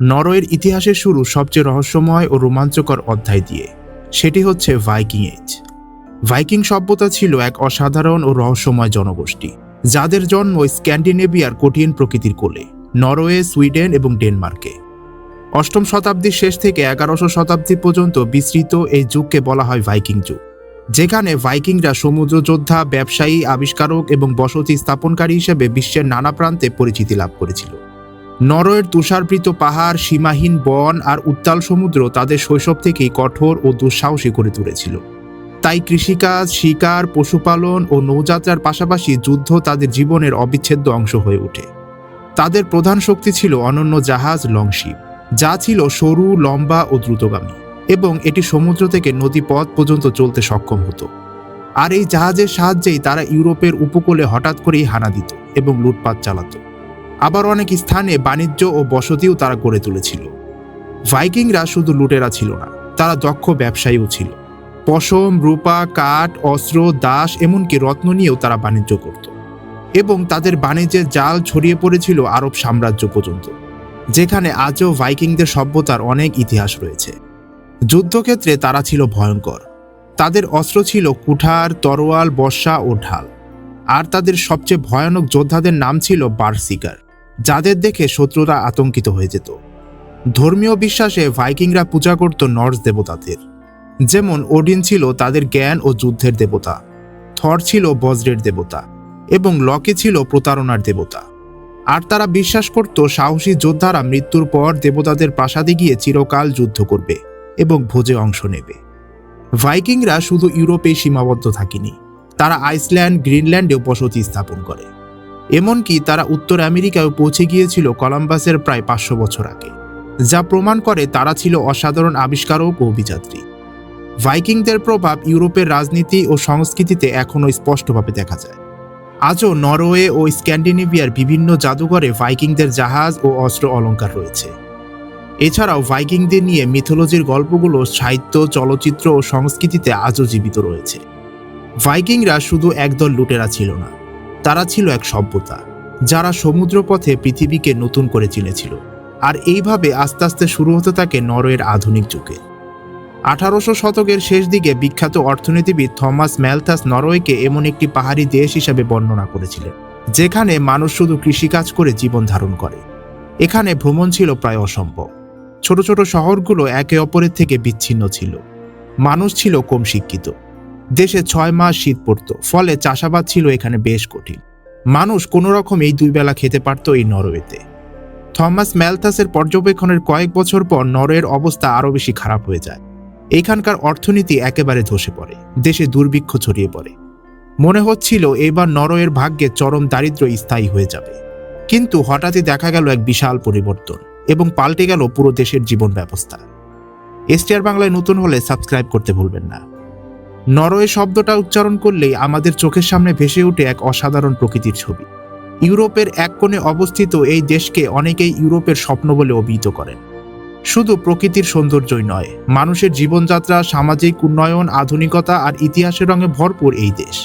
নরওয়ের ইতিহাসের শুরু সবচেয়ে রহস্যময় ও রোমাঞ্চকর অধ্যায় দিয়ে। সেটি হচ্ছে ভাইকিং এজ। ভাইকিং সভ্যতা ছিল এক অসাধারণ ও রহস্যময় জনগোষ্ঠী, যাদের জন্ম স্ক্যান্ডিনেভিয়ার কঠিন প্রকৃতির কোলে, নরওয়ে, সুইডেন এবং ডেনমার্কে। অষ্টম শতাব্দীর শেষ থেকে এগারোশো শতাব্দী পর্যন্ত বিস্তৃত এই যুগকে বলা হয় ভাইকিং যুগ, যেখানে ভাইকিংরা সমুদ্র যোদ্ধা ব্যবসায়ী, আবিষ্কারক এবং বসতি স্থাপনকারী হিসেবে বিশ্বের নানা প্রান্তে পরিচিতি লাভ করেছিল। নরওয়ের তুষারবৃত পাহাড়, সীমাহীন বন আর উত্তাল সমুদ্র তাদের শৈশব থেকেই কঠোর ও দুঃসাহসী করে তুলেছিল। তাই কৃষিকাজ, শিকার, পশুপালন ও নৌযাত্রার পাশাপাশি যুদ্ধ তাদের জীবনের অবিচ্ছেদ্য অংশ হয়ে ওঠে। তাদের প্রধান শক্তি ছিল অনন্য জাহাজ লংশিপ, যা ছিল সরু, লম্বা ও দ্রুতগামী, এবং এটি সমুদ্র থেকে নদী পথ পর্যন্ত চলতে সক্ষম হতো। আর এই জাহাজের সাহায্যেই তারা ইউরোপের উপকূলে হঠাৎ করেই হানা দিত এবং লুটপাট চালাতো। আবার অনেক স্থানে বাণিজ্য ও বসতিও তারা গড়ে তুলেছিল। ভাইকিংরা শুধু লুটেরা ছিল না, তারা দক্ষ ব্যবসায়ীও ছিল। পশম, রূপা, কাঠ, অস্ত্র, দাস, এমনকি রত্ন নিয়েও তারা বাণিজ্য করত। এবং তাদের বাণিজ্যের জাল ছড়িয়ে পড়েছিল আরব সাম্রাজ্য পর্যন্ত, যেখানে আজও ভাইকিংদের সভ্যতার অনেক ইতিহাস রয়েছে। যুদ্ধক্ষেত্রে তারা ছিল ভয়ঙ্কর। তাদের অস্ত্র ছিল কুঠার, তরোয়াল, বর্ষা ও ঢাল। আর তাদের সবচেয়ে ভয়ানক যোদ্ধাদের নাম ছিল বার্সিকার। যাদের দেখে শত্রুরা আতঙ্কিত হয়ে যেত। ধর্মীয় বিশ্বাসে ভাইকিংরা পূজা করত নর্স দেবতাদের। যেমন ওডিন ছিল তাদের জ্ঞান ও যুদ্ধের দেবতা, থর ছিল বজ্রের দেবতা এবং লকে ছিল প্রতারণার দেবতা। আর তারা বিশ্বাস করত সাহসী যোদ্ধারা মৃত্যুর পর দেবতাদের প্রাসাদে গিয়ে চিরকাল যুদ্ধ করবে এবং ভোজে অংশ নেবে। ভাইকিংরা শুধু ইউরোপে সীমাবদ্ধ থাকেনি, তারা আইসল্যান্ড, গ্রিনল্যান্ডেও বসতি স্থাপন করে। এমনকি তারা উত্তর আমেরিকায় পৌঁছে গিয়েছিল কলাম্বাসের প্রায় পাঁচশো বছর আগে, যা প্রমাণ করে তারা ছিল অসাধারণ আবিষ্কারক ও অভিযাত্রী। ভাইকিংদের প্রভাব ইউরোপের রাজনীতি ও সংস্কৃতিতে এখনও স্পষ্টভাবে দেখা যায়। আজও নরওয়ে ও স্ক্যান্ডিনেভিয়ার বিভিন্ন জাদুঘরে ভাইকিংদের জাহাজ ও অস্ত্র অলঙ্কার রয়েছে। এছাড়াও ভাইকিংদের নিয়ে মিথোলজির গল্পগুলো সাহিত্য, চলচ্চিত্র ও সংস্কৃতিতে আজও জীবিত রয়েছে। ভাইকিংরা শুধু একদল লুটেরা ছিল না তারা ছিল এক সভ্যতা, যারা সমুদ্রপথে পৃথিবীকে নতুন করে চিনেছিল, আর এইভাবে আস্তে আস্তে শুরু হতে থাকে নরওয়ের আধুনিক যুগে। আঠারোশো শতকের শেষ দিকে বিখ্যাত অর্থনীতিবিদ থমাস ম্যালথাস নরওয়েকে এমন একটি পাহাড়ি দেশ হিসাবে বর্ণনা করেছিলেন, যেখানে মানুষ শুধু কৃষিকাজ করে জীবন ধারণ করে। এখানে ভ্রমণ ছিল প্রায় অসম্ভব। ছোট ছোট শহরগুলো একে অপরের থেকে বিচ্ছিন্ন ছিল। মানুষ ছিল কম শিক্ষিত। দেশে ছয় মাস শীত পড়ত, ফলে চাষাবাদ ছিল এখানে বেশ কঠিন। মানুষ কোনো রকম এই দুই বেলা খেতে পারত এই নরওয়েতে। থমাস ম্যালথাসের পর্যবেক্ষণের কয়েক বছর পর নরওয়ের অবস্থা আরও বেশি খারাপ হয়ে যায়। এখানকার অর্থনীতি একেবারে ধসে পড়ে, দেশে দুর্ভিক্ষ ছড়িয়ে পড়ে। মনে হচ্ছিল এবার নরওয়ের ভাগ্যে চরম দারিদ্র স্থায়ী হয়ে যাবে। কিন্তু হঠাৎই দেখা গেল এক বিশাল পরিবর্তন এবং পাল্টে গেল পুরো দেশের জীবন ব্যবস্থা। এসটিআর বাংলায় নতুন হলে সাবস্ক্রাইব করতে ভুলবেন না। নরওয়ে শব্দটা উচ্চারণ করলেই আমাদের চোখের সামনে ভেসে ওঠে এক অসাধারণ প্রকৃতির ছবি। ইউরোপের এক কোণে অবস্থিত এই দেশকে অনেকেই ইউরোপের স্বপ্ন বলে অভিহিত করেন। শুধু প্রকৃতির সৌন্দর্যই নয়, মানুষের জীবনযাত্রা, সামাজিক উন্নয়ন, আধুনিকতা আর ইতিহাসের রঙে ভরপুর এই দেশ।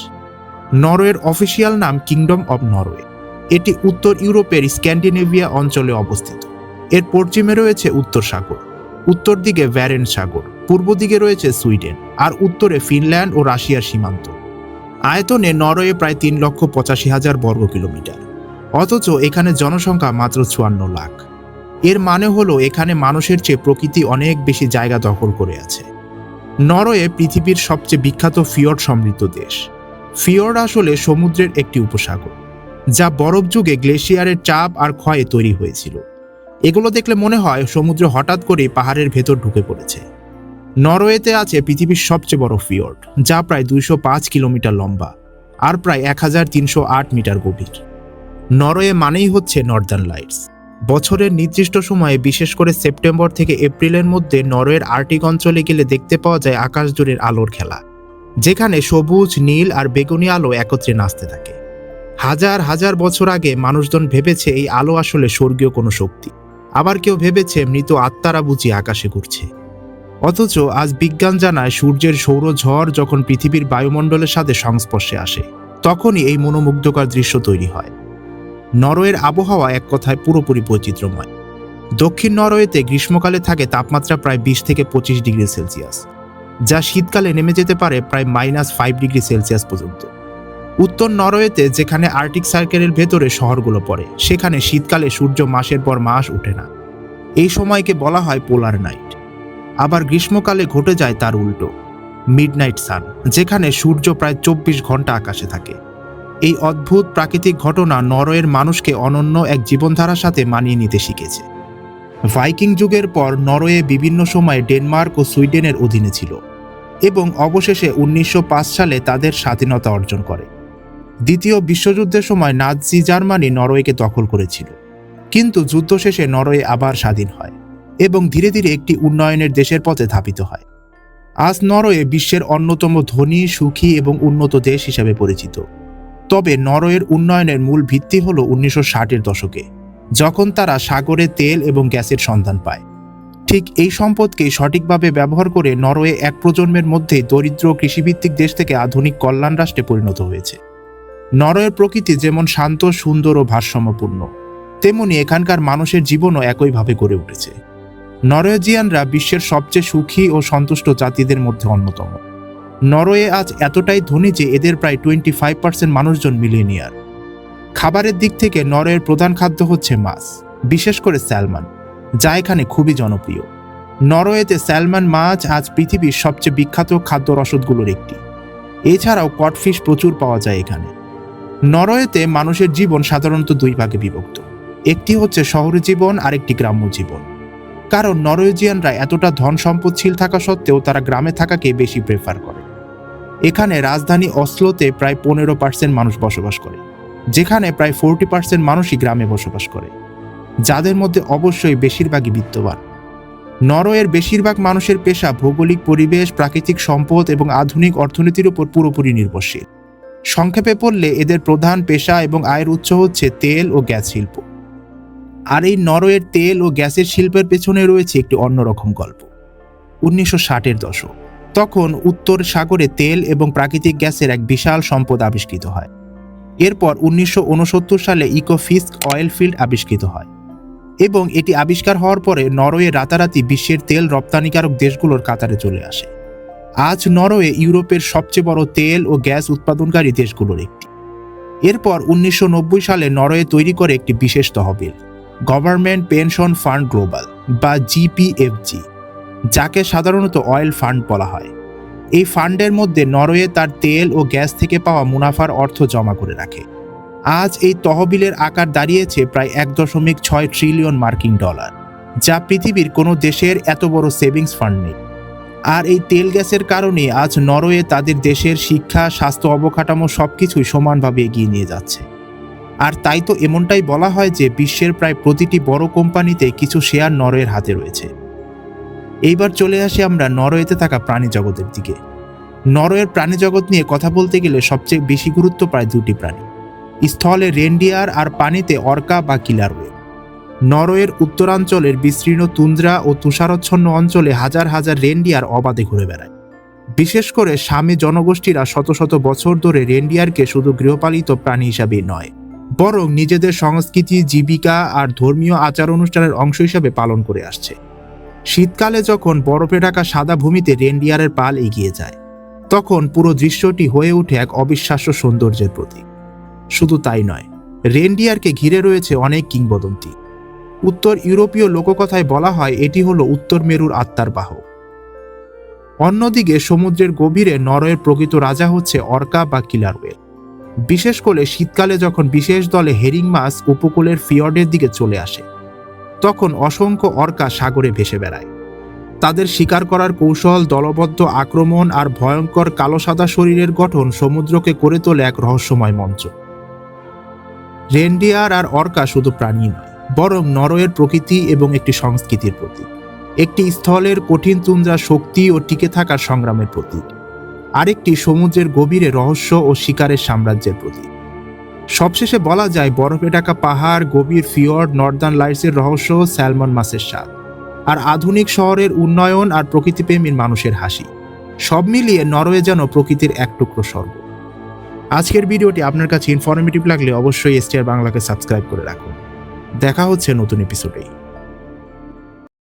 নরওয়ের অফিসিয়াল নাম কিংডম অব নরওয়ে। এটি উত্তর ইউরোপের স্ক্যান্ডিনেভিয়া অঞ্চলে অবস্থিত। এর পশ্চিমে রয়েছে উত্তর সাগর, উত্তর দিকে ভ্যারেন সাগর। পূর্ব দিকে রয়েছে সুইডেন আর উত্তরে ফিনল্যান্ড ও রাশিয়ার সীমান্ত। আয়তনে নরওয়ে প্রায় তিন লক্ষ পঁচাশি হাজার বর্গ কিলোমিটার। অথচ এখানে জনসংখ্যা মাত্র চুয়ান্ন লাখ। এর মানে হলো এখানে মানুষের চেয়ে প্রকৃতি অনেক বেশি জায়গা দখল করে আছে। নরওয়ে পৃথিবীর সবচেয়ে বিখ্যাত ফিয়র্ড সমৃদ্ধ দেশ। ফিয়র্ড আসলে সমুদ্রের একটি উপসাগর, যা বরফ যুগে গ্লেশিয়ারের চাপ আর ক্ষয়ে তৈরি হয়েছিল। এগুলো দেখলে মনে হয় সমুদ্র হঠাৎ করে পাহাড়ের ভেতর ঢুকে পড়েছে। নরওয়েতে আছে পৃথিবীর সবচেয়ে বড় ফিয়র্ড, যা প্রায় দুইশো পাঁচ কিলোমিটার লম্বা আর প্রায় এক হাজার তিনশো আট মিটার গভীর। নরওয়ে মানেই হচ্ছে নর্দার্ন লাইটস বছরের নির্দিষ্ট সময়ে, বিশেষ করে সেপ্টেম্বর থেকে এপ্রিলের মধ্যে, নরওয়ের আর্টিক অঞ্চলে গেলে দেখতে পাওয়া যায় আকাশ জুড়ের আলোর খেলা, যেখানে সবুজ, নীল আর বেগুনি আলো একত্রে নাচতে থাকে। হাজার হাজার বছর আগে মানুষজন ভেবেছে এই আলো আসলে স্বর্গীয় কোনো শক্তি। আবার কেউ ভেবেছে মৃত আত্মারা বুঝি আকাশে ঘুরছে। অথচ আজ বিজ্ঞান জানায় সূর্যের সৌরঝড় যখন পৃথিবীর বায়ুমণ্ডলের সাথে সংস্পর্শে আসে, তখনই এই মনোমুগ্ধকর দৃশ্য তৈরি হয়। নরওয়ের আবহাওয়া এক কথায় পুরোপুরি বৈচিত্র্যময়। দক্ষিণ নরওয়েতে গ্রীষ্মকালে থাকে তাপমাত্রা প্রায় বিশ থেকে পঁচিশ ডিগ্রি সেলসিয়াস, যা শীতকালে নেমে যেতে পারে প্রায় মাইনাস ফাইভ ডিগ্রি সেলসিয়াস পর্যন্ত। উত্তর নরওয়েতে যেখানে আর্টিক সার্কেলের ভেতরে শহরগুলো পড়ে, সেখানে শীতকালে সূর্য মাসের পর মাস ওঠে না। এই সময়কে বলা হয় পোলার নাইট। আবার গ্রীষ্মকালে ঘটে যায় তার উল্টো। মিডনাইট সান যেখানে সূর্য প্রায় চব্বিশ ঘণ্টা আকাশে থাকে। এই অদ্ভুত প্রাকৃতিক ঘটনা নরওয়ের মানুষকে অনন্য এক জীবনধারার সাথে মানিয়ে নিতে শিখেছে। ভাইকিং যুগের পর নরওয়ে বিভিন্ন সময়ে ডেনমার্ক ও সুইডেনের অধীনে ছিল এবং অবশেষে উনিশশো পাঁচ সালে তাদের স্বাধীনতা অর্জন করে। দ্বিতীয় বিশ্বযুদ্ধের সময় নাৎসি জার্মানি নরওয়েকে দখল করেছিল। কিন্তু যুদ্ধ শেষে নরওয়ে আবার স্বাধীন হয়। এবং ধীরে ধীরে একটি উন্নয়নের দেশের পথে ধাবিত হয়। আজ নরওয়ে বিশ্বের অন্যতম ধনী, সুখী এবং উন্নত দেশ হিসাবে পরিচিত। তবে নরওয়ের উন্নয়নের মূল ভিত্তি হল উনিশশো ষাটের দশকে, যখন তারা সাগরে তেল এবং গ্যাসের সন্ধান পায়। ঠিক এই সম্পদকে সঠিকভাবে ব্যবহার করে নরওয়ে এক প্রজন্মের মধ্যেই দরিদ্র কৃষিভিত্তিক দেশ থেকে আধুনিক কল্যাণ রাষ্ট্রে পরিণত হয়েছে। নরওয়ের প্রকৃতি যেমন শান্ত, সুন্দর ও ভারসাম্যপূর্ণ, তেমনি এখানকার মানুষের জীবনও একইভাবে গড়ে উঠেছে। নরওয়েজিয়ানরা বিশ্বের সবচেয়ে সুখী ও সন্তুষ্ট জাতিদের মধ্যে অন্যতম। নরওয়ে আজ এতটাই ধনী যে এদের প্রায় টোয়েন্টি ফাইভ পার্সেন্ট মানুষজন মিলিয়নিয়ার খাবারের দিক থেকে নরওয়ের প্রধান খাদ্য হচ্ছে মাছ, বিশেষ করে স্যালমান, যা এখানে খুবই জনপ্রিয়। নরওয়েতে স্যালমান মাছ আজ পৃথিবীর সবচেয়ে বিখ্যাত খাদ্য রসদগুলোর একটি। এছাড়াও কটফিশ প্রচুর পাওয়া যায় এখানে। নরওয়েতে মানুষের জীবন সাধারণত দুই ভাগে বিভক্ত। একটি হচ্ছে শহরে জীবন আর একটি গ্রাম্য জীবন। কারণ নরওয়েজিয়ানরা এতটা ধন সম্পদশীল থাকা সত্ত্বেও তারা গ্রামে থাকাকে বেশি প্রেফার করে। এখানে রাজধানী অসলোতে প্রায় পনেরো পার্সেন্ট মানুষ বসবাস করে, যেখানে প্রায় ফোরটি পার্সেন্ট মানুষই গ্রামে বসবাস করে, যাদের মধ্যে অবশ্যই বেশিরভাগই বিত্তবান। নরওয়ের বেশিরভাগ মানুষের পেশা ভৌগোলিক পরিবেশ, প্রাকৃতিক সম্পদ এবং আধুনিক অর্থনীতির উপর পুরোপুরি নির্ভরশীল। সংক্ষেপে পড়লে এদের প্রধান পেশা এবং আয়ের উৎস হচ্ছে তেল ও গ্যাস শিল্প। আর এই নরওয়ের তেল ও গ্যাসের শিল্পের পেছনে রয়েছে একটি অন্যরকম গল্প। উনিশশো ষাটের দশক। তখন উত্তর সাগরে তেল এবং প্রাকৃতিক গ্যাসের এক বিশাল সম্পদ আবিষ্কৃত হয়। এরপর উনিশশো উনসত্তর সালে ইকোফিস্ক অয়েল ফিল্ড আবিষ্কৃত হয় এবং এটি আবিষ্কার হওয়ার পরে নরওয়ে রাতারাতি বিশ্বের তেল রপ্তানিকারক দেশগুলোর কাতারে চলে আসে। আজ নরওয়ে ইউরোপের সবচেয়ে বড় তেল ও গ্যাস উৎপাদনকারী দেশগুলোর একটি। এরপর উনিশশো নব্বই সালে নরওয়ে তৈরি করে একটি বিশেষ তহবিল। গভর্নমেন্ট পেনশন ফান্ড গ্লোবাল বা জিপিএফজি, যাকে সাধারণত অয়েল ফান্ড বলা হয়। এই ফান্ডের মধ্যে নরওয়ে তার তেল ও গ্যাস থেকে পাওয়া মুনাফার অর্থ জমা করে রাখে। আজ এই তহবিলের আকার দাঁড়িয়েছে প্রায় এক দশমিক ছয় ট্রিলিয়ন মার্কিন ডলার, যা পৃথিবীর কোনো দেশের এত বড় সেভিংস ফান্ড নেই। আর এই তেল গ্যাসের কারণে আজ নরওয়ে তাদের দেশের শিক্ষা, স্বাস্থ্য অবকাঠামো সবকিছুই সমানভাবে এগিয়ে নিয়ে যাচ্ছে। আর তাই তো এমনটাই বলা হয় যে বিশ্বের প্রায় প্রতিটি বড় কোম্পানিতে কিছু শেয়ার নরওয়ের হাতে রয়েছে। এইবার চলে আসি আমরা নরওয়েতে থাকা প্রাণী জগতের দিকে। নরওয়ের প্রাণী জগৎ নিয়ে কথা বলতে গেলে সবচেয়ে বেশি গুরুত্ব পায় দুটি প্রাণী, স্থলে রেন্ডিয়ার আর পানিতে অর্কা বা কিলারওয়ে নরওয়ের উত্তরাঞ্চলের বিস্তীর্ণ তুন্দ্রা ও তুষারচ্ছন্ন অঞ্চলে হাজার হাজার রেন্ডিয়ার অবাধে ঘুরে বেড়ায়। বিশেষ করে স্বামী জনগোষ্ঠীরা শত শত বছর ধরে রেন্ডিয়ারকে শুধু গৃহপালিত প্রাণী হিসাবেই নয় বরং নিজেদের সংস্কৃতি, জীবিকা আর ধর্মীয় আচার অনুষ্ঠানের অংশ হিসাবে পালন করে আসছে। শীতকালে যখন বরফে ঢাকা সাদা ভূমিতে রেন্ডিয়ারের পাল এগিয়ে যায়, তখন পুরো দৃশ্যটি হয়ে ওঠে এক অবিশ্বাস্য সৌন্দর্যের প্রতীক। শুধু তাই নয়, রেন্ডিয়ারকে ঘিরে রয়েছে অনেক কিংবদন্তি। উত্তর ইউরোপীয় লোককথায় বলা হয় এটি হলো উত্তর মেরুর আত্মার বাহক। অন্যদিকে সমুদ্রের গভীরে নরওয়ের প্রকৃত রাজা হচ্ছে অর্কা বা কিলার ওয়েল বিশেষ করে শীতকালে যখন বিশেষ দলে হেরিং মাছ উপকূলের ফিয়র্ডের দিকে চলে আসে, তখন অসংখ্য অর্কা সাগরে ভেসে বেড়ায়। তাদের শিকার করার কৌশল, দলবদ্ধ আক্রমণ আর ভয়ঙ্কর কালো সাদা শরীরের গঠন সমুদ্রকে করে তোলে এক রহস্যময় মঞ্চ। রেন্ডিয়ার আর অর্কা শুধু প্রাণী নয়, বরং নরওয়ের প্রকৃতি এবং একটি সংস্কৃতির প্রতীক। একটি স্থলের কঠিন তুন্দ্রা শক্তি ও টিকে থাকার সংগ্রামের প্রতীক। আরেকটি সমুদ্রের গভীরে রহস্য ও শিকারের সাম্রাজ্যের প্রতীক। সবশেষে বলা যায়, বরফে ঢাকা পাহাড়, গভীর ফিয়র্ড, নর্দার্ন লাইটসের রহস্য, স্যালমন মাছের স্বাদ। আর আধুনিক শহরের উন্নয়ন আর প্রকৃতিপ্রেমীর মানুষের হাসি। সব মিলিয়ে নরওয়ে যেন প্রকৃতির এক টুকরো স্বর্গ। আজকের ভিডিওটি আপনার কাছে ইনফরমেটিভ লাগলে অবশ্যই এসটিআর বাংলাকে সাবস্ক্রাইব করে রাখুন। দেখা হচ্ছে নতুন এপিসোডেই